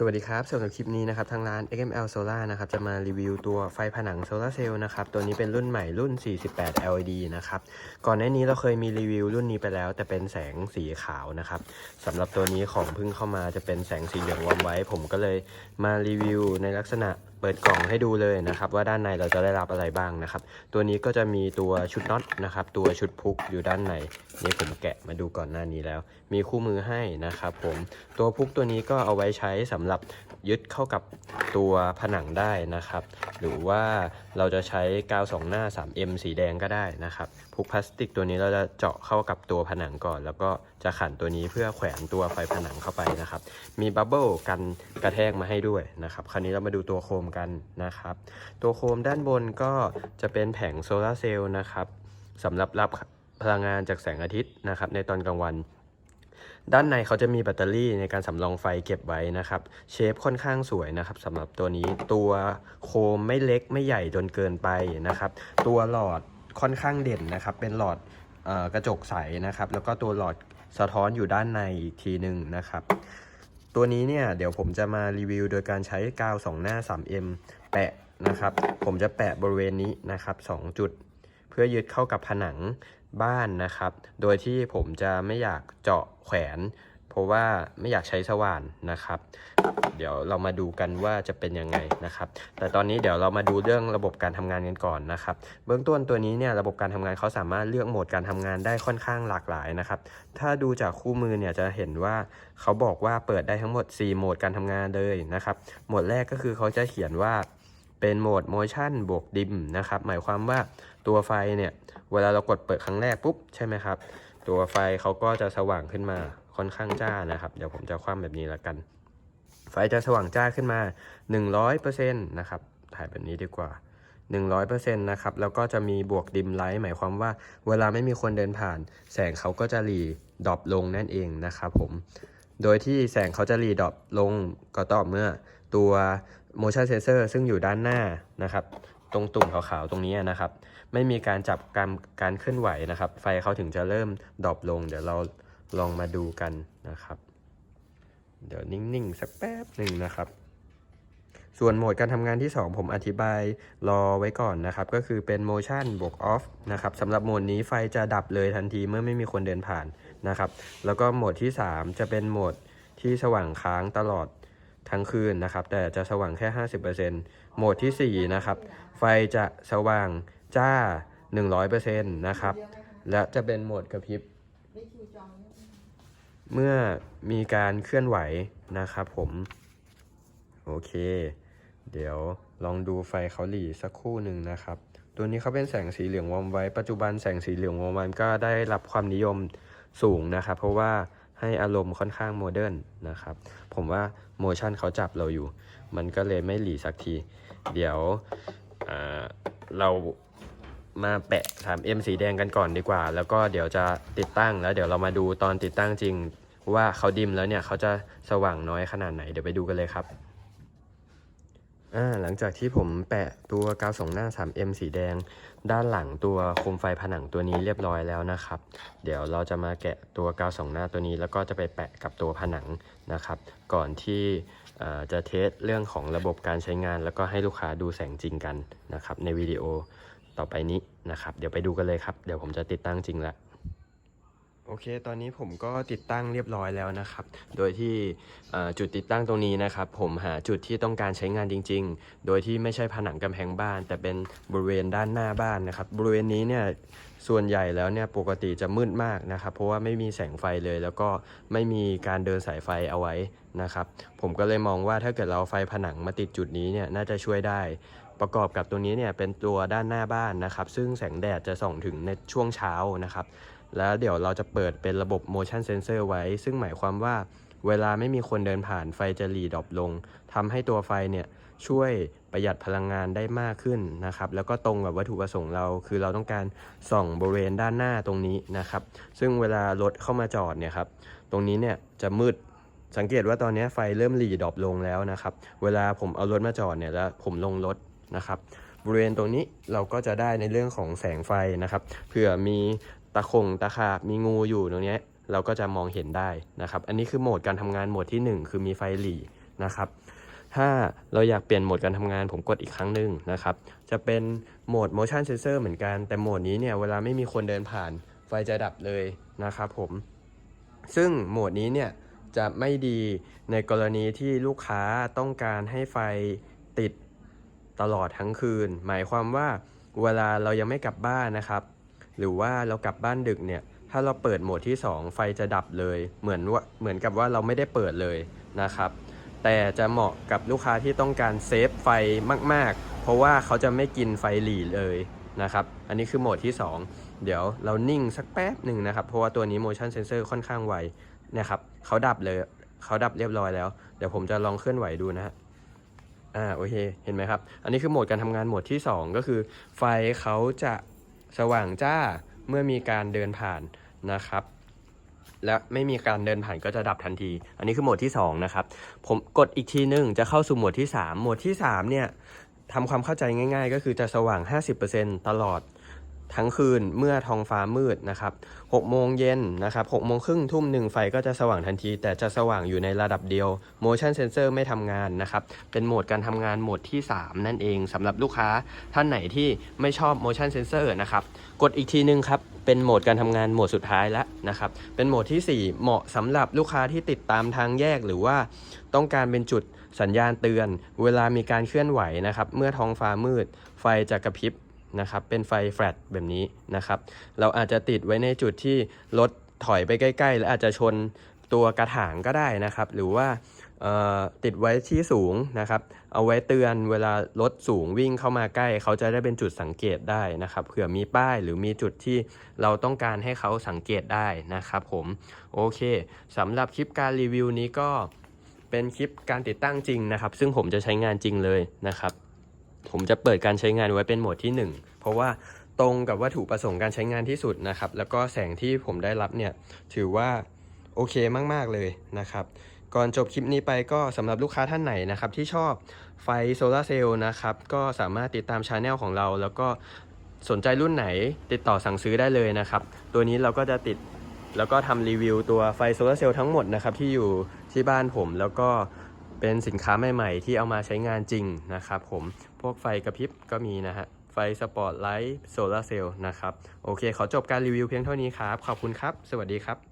สวัสดีครับสำหรับคลิปนี้นะครับทางร้าน XML Solar นะครับจะมารีวิวตัวไฟผนังโซลาร์เซลล์นะครับตัวนี้เป็นรุ่นใหม่รุ่น 48 LED นะครับก่อนหน้านี้เราเคยมีรีวิวรุ่นนี้ไปแล้ว แต่เป็นแสงสีขาวนะครับสำหรับตัวนี้ของเพิ่งเข้ามาจะเป็นแสงสีเหลืองวอมไว้ ผมก็เลยมารีวิวในลักษณะเปิดกล่องให้ดูเลยนะครับว่าด้านในเราจะได้รับอะไรบ้างนะครับ ตัวนี้ก็จะมีตัวชุดน็อตนะครับ ตัวชุดพุกอยู่ด้านในนี่ผมแกะมาดูก่อนหน้านี้แล้ว มีคู่มือให้นะครับผมตัวพุกตัวนี้ก็เอาไว้ใช้สำหรับยึดเข้ากับตัวผนังได้นะครับ หรือว่าเราจะใช้กาวสองหน้า 3M สีแดงก็ได้นะครับพุกพลาสติกตัวนี้เราจะเจาะเข้ากับตัวผนังก่อน แล้วก็จะขันตัวนี้เพื่อแขวนตัวไฟผนังเข้าไปนะครับ มีบับเบิลกันกระแทกมาให้ด้วยนะครับ คราวนี้เรามาดูตัวโคมกันนะครับ ตัวโคมด้านบนก็จะเป็นแผงโซลาร์เซลล์นะครับสำหรับรับพลังงานจากแสงอาทิตย์นะครับในตอนกลางวัน ด้านในเขาจะมีแบตเตอรี่ในการสำรองไฟเก็บไว้นะครับ เชฟค่อนข้างสวยนะครับสำหรับตัวนี้ตัวโคมไม่เล็กไม่ใหญ่จนเกินไปนะครับ ตัวหลอดค่อนข้างเด่นนะครับ เป็นหลอดออกระจกใสนะครับ แล้วก็ตัวหลอดสะท้อนอยู่ด้านในอีกทีหนึ่งนะครับ ตัวนี้เนี่ยเดี๋ยวผมจะมารีวิวโดยการใช้กาว 2 หน้า 3M แปะนะครับ ผมจะแปะบริเวณนี้นะครับ 2 จุด เพื่อยึดเข้ากับผนังบ้านนะครับ โดยที่ผมจะไม่อยากเจาะแขวน เพราะว่าไม่อยากใช้สว่านนะครับ เดี๋ยวเรามาดูกันว่าจะเป็นยังไงนะครับ แต่ตอนนี้เดี๋ยวเรามาดูเรื่องระบบการทำงานกันก่อนนะครับ เบื้องต้นตัวนี้เนี่ยระบบการทำงานเขาสามารถเลือกโหมดการทำงานได้ค่อนข้างหลากหลายนะครับ ถ้าดูจากคู่มือเนี่ยจะเห็นว่าเขาบอกว่าเปิดได้ทั้งหมด 4 โหมดการทำงานเลยนะครับ โหมดแรกก็คือเขาจะเขียนว่าเป็นโหมด motion บวก dim นะครับ หมายความว่าตัวไฟเนี่ย เวลาเรากดเปิดครั้งแรกปุ๊บ ใช่ไหมครับ ตัวไฟเขาก็จะสว่างขึ้นมา ค่อนข้างจ้านะครับ เดี๋ยวผมจะคว่ำแบบนี้แล้วกัน ไฟจะสว่างจ้าขึ้นมา 100%นะครับ ถ่ายแบบนี้ดีกว่า 100%นะครับ แล้วก็จะมีบวกดิมไลท์หมายความว่า เวลาไม่มีคนเดินผ่าน แสงเขาก็จะรีดรอปลงนั่นเองนะครับผม โดยที่แสงเขาจะรีดรอปลงก็ต่อเมื่อตัว motion sensor ซึ่งอยู่ด้านหน้านะครับตรงตุ่มขาวๆตรงนี้นะครับ ไม่มีการจับการการเคลื่อนไหวนะครับ ไฟเขาถึงจะเริ่มดรอปลง เดี๋ยวเรา ลองมาดูกันนะครับ เดี๋ยวนิ่งๆ สักแป๊บหนึ่งนะครับ ส่วนโหมดการทำงานที่ 2 ผมอธิบายรอไว้ก่อนนะครับ ก็คือเป็น motion บวก off นะครับสำหรับโหมดนี้ไฟจะดับเลยทันทีเมื่อไม่มีคนเดินผ่านนะครับ แล้วก็โหมดที่ 3 จะเป็นโหมดที่สว่างค้างตลอดทั้งคืนนะครับ แต่จะสว่างแค่ 50%โหมดที่ 4 นะครับ ไฟจะสว่างจ้า 100%นะครับ และจะเป็นโหมดกระพริบ เมื่อมีการเคลื่อนไหวนะครับผม โอเค เดี๋ยวลองดูไฟเขาหลีสักครู่หนึ่งนะครับ ตัวนี้เขาเป็นแสงสีเหลืองวอมไว้ ปัจจุบันแสงสีเหลืองวอมไว้ก็ได้รับความนิยมสูงนะครับ เพราะว่าให้อารมณ์ค่อนข้างโมเดิร์นนะครับ ผมว่าโมชั่นเขาจับเราอยู่ มันก็เลยไม่หลีสักที เดี๋ยวเรา มาแปะ 3M สีแดงกันก่อนดีกว่า แล้วก็เดี๋ยวจะติดตั้งแล้วเดี๋ยวเรามาดูตอนติดตั้งจริง ว่าเขาดิมแล้วเนี่ยเขาจะสว่างน้อยขนาดไหนเดี๋ยวไปดูกันเลยครับอ่าหลังจากที่ผมแปะตัวกาวส่องหน้า 3M สีแดง ด้านหลังตัวโคมไฟผนังตัวนี้เรียบร้อยแล้วนะครับ เดี๋ยวเราจะมาแกะตัวกาวส่องหน้าตัวนี้ แล้วก็จะไปแปะกับตัวผนังนะครับ ก่อนที่จะเทสเรื่องของระบบการใช้งาน แล้วก็ให้ลูกค้าดูแสงจริงกันนะครับในวิดีโอ ต่อไปนี้นะครับ เดี๋ยวไปดูกันเลยครับ เดี๋ยวผมจะติดตั้งจริงแล้วโอเค ตอนนี้ผมก็ติดตั้งเรียบร้อยแล้วนะครับ โดยที่จุดติดตั้งตรงนี้นะครับ ผมหาจุดที่ต้องการใช้งานจริง ๆ โดยที่ไม่ใช่ผนังกำแพงบ้าน แต่เป็นบริเวณด้านหน้าบ้านนะครับ บริเวณนี้เนี่ย ส่วนใหญ่แล้วเนี่ยปกติจะมืดมากนะครับ เพราะว่าไม่มีแสงไฟเลย แล้วก็ไม่มีการเดินสายไฟเอาไว้นะครับ ผมก็เลยมองว่าถ้าเกิดเราไฟผนังมาติดจุดนี้เนี่ยน่าจะช่วยได้ ประกอบกับตัวนี้เนี่ยเป็นตัวด้านหน้าบ้านนะครับ ซึ่งแสงแดดจะส่องถึงในช่วงเช้านะครับ แล้วเดี๋ยวเราจะเปิดเป็นระบบ motion sensor ไว้ ซึ่งหมายความว่าเวลาไม่มีคนเดินผ่านไฟจะรีดอปลงทำให้ตัวไฟเนี่ยช่วยประหยัดพลังงานได้มากขึ้นนะครับ แล้วก็ตรงกับวัตถุประสงค์เรา คือเราต้องการส่องบริเวณด้านหน้าตรงนี้นะครับ ซึ่งเวลารถเข้ามาจอดเนี่ยครับตรงนี้เนี่ยจะมืดสังเกตว่าตอนนี้ไฟเริ่มหลีดอปลงแล้วนะครับ เวลาผมเอารถมาจอดเนี่ยแล้วผมลงรถ นะครับบริเวณตรงนี้เราก็จะได้ในเรื่องของแสงไฟนะครับเผื่อมีตะคงตะขาบมีงูอยู่ตรงนี้เราก็จะมองเห็นได้นะครับ อันนี้คือโหมดการทำงานโหมดที่ 1 คือมีไฟหลีนะครับ ถ้าเราอยากเปลี่ยนโหมดการทำงานผมกดอีกครั้งหนึ่งนะครับ จะเป็นโหมด motion sensor เหมือนกัน แต่โหมดนี้เนี่ยเวลาไม่มีคนเดินผ่านไฟจะดับเลยนะครับผม ซึ่งโหมดนี้เนี่ยจะไม่ดีในกรณีที่ลูกค้าต้องการให้ไฟติด ตลอดทั้งคืน หมายความว่าเวลาเรายังไม่กลับบ้านนะครับ หรือว่าเรากลับบ้านดึกเนี่ย ถ้าเราเปิดโหมดที่ 2 ไฟจะดับเลย เหมือนว่าเหมือนกับว่าเราไม่ได้เปิดเลยนะครับ แต่จะเหมาะกับลูกค้าที่ต้องการเซฟไฟมาก ๆ เพราะว่าเขาจะไม่กินไฟหลีเลยนะครับ อันนี้คือโหมดที่ 2 เดี๋ยวเรานิ่งสักแป๊บหนึ่งนะครับ เพราะว่าตัวนี้ motion sensor ค่อนข้างไวนะครับ เขาดับเลย เขาดับเรียบร้อยแล้ว เดี๋ยวผมจะลองเคลื่อนไหวดูนะฮะ อ่าโอเคเห็นไหมครับ อันนี้คือโหมดการทำงานโหมดที่ 2 ก็คือ ไฟเขาจะสว่างจ้าเมื่อมีการเดินผ่านนะครับ และไม่มีการเดินผ่านก็จะดับทันที อันนี้คือโหมดที่ 2 นะครับ ผมกดอีกทีหนึงจะเข้าสู่โหมดที่ 3 โหมดที่ 3 เนี่ยทำความเข้าใจง่าย ๆ ก็คือจะสว่าง 50%ตลอด ทั้งคืนเมื่อท้องฟ้ามืดนะครับ6โมงเย็นนะครับ6โมงครึ่งทุ่มหนึ่งไฟก็จะสว่างทันที แต่จะสว่างอยู่ในระดับเดียว motion sensor ไม่ทำงานนะครับ เป็นโหมดการทำงานโหมดที่ 3 นั่นเองสำหรับลูกค้าท่านไหนที่ไม่ชอบ motion sensor นะครับ กดอีกทีนึงครับ เป็นโหมดการทำงานโหมดสุดท้ายแล้วนะครับ เป็นโหมดที่ 4 เหมาะสำหรับลูกค้าที่ติดตามทางแยกหรือว่าต้องการเป็นจุดสัญญาณเตือน เวลามีการเคลื่อนไหวนะครับ เมื่อท้องฟ้ามืด ไฟจะกระพริบ นะครับ เป็นไฟแฟลชแบบนี้นะครับ เราอาจจะติดไว้ในจุดที่รถถอยไปใกล้ ๆ และอาจจะชนตัวกระถางก็ได้นะครับ หรือว่าติดไว้ที่สูงนะครับ เอาไว้เตือนเวลารถสูงวิ่งเข้ามาใกล้ เขาจะได้เป็นจุดสังเกตได้นะครับ เผื่อมีป้ายหรือมีจุดที่เราต้องการให้เขาสังเกตได้นะครับผม โอเคสำหรับคลิปการรีวิวนี้ก็เป็นคลิปการติดตั้งจริงนะครับ ซึ่งผมจะใช้งานจริงเลยนะครับ ผมจะเปิดการใช้งานไว้เป็นโหมดที่ 1 เพราะว่าตรงกับวัตถุประสงค์การใช้งานที่สุดนะครับ แล้วก็แสงที่ผมได้รับเนี่ยถือว่าโอเคมาก ๆ เลยนะครับ ก่อนจบคลิปนี้ไปก็สำหรับลูกค้าท่านไหนนะครับ ที่ชอบไฟโซลาเซลล์นะครับ ก็สามารถติดตามช anel ของเรา แล้วก็สนใจรุ่นไหนติดต่อสั่งซื้อได้เลยนะครับ ตัวนี้เราก็จะติดแล้วก็ทำรีวิวตัวไฟโซลาเซลล์ทั้งหมดนะครับ ที่อยู่ที่บ้านผมแล้วก็ เป็นสินค้าใหม่ๆ ที่เอามาใช้งานจริงนะครับผมพวกไฟกระพริบก็มีนะฮะไฟสปอตไลท์โซลาร์เซลล์นะครับ โอเค ขอจบการรีวิวเพียงเท่านี้ครับ ขอบคุณครับ สวัสดีครับ